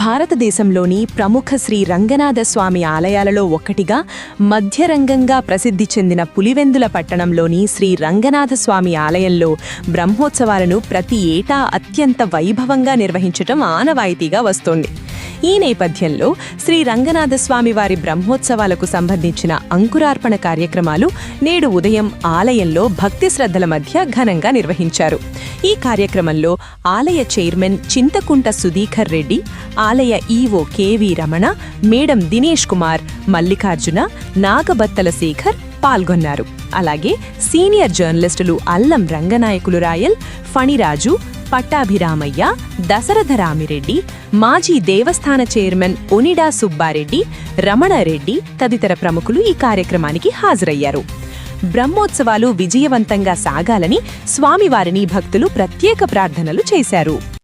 భారతదేశంలోని ప్రముఖ శ్రీ రంగనాథ స్వామి ఆలయాలలో ఒకటిగా మధ్యరంగంగా ప్రసిద్ధి చెందిన పులివెందుల పట్టణంలోని శ్రీ రంగనాథ స్వామి ఆలయంలో బ్రహ్మోత్సవాలను ప్రతి ఏటా అత్యంత వైభవంగా నిర్వహించటం ఆనవాయితీగా వస్తోంది. ఈ నేపథ్యంలో శ్రీ రంగనాథ స్వామి వారి బ్రహ్మోత్సవాలకు సంబంధించిన అంకురార్పణ కార్యక్రమాలు నేడు ఉదయం ఆలయంలో భక్తి శ్రద్ధల మధ్య ఘనంగా నిర్వహించారు. ఈ కార్యక్రమంలో ఆలయ చైర్మన్ చింతకుంట సుధీఖర్ రెడ్డి ఆలయ EO KV Ramana madam Dinesh Kumar Mallikarjuna Nagabathula Shekhar పాల్గొన్నారు. అలాగే సీనియర్ జర్నలిస్టులు అల్లం రంగనాయకులు రాయల్ ఫణిరాజు పట్టాభిరామయ్య దశరథరామిరెడ్డి మాజీ దేవస్థాన చైర్మన్ ఒనిడా సుబ్బారెడ్డి రమణారెడ్డి తదితర ప్రముఖులు ఈ కార్యక్రమానికి హాజరయ్యారు. బ్రహ్మోత్సవాలు విజయవంతంగా సాగాలని స్వామివారిని భక్తులు ప్రత్యేక ప్రార్థనలు చేశారు.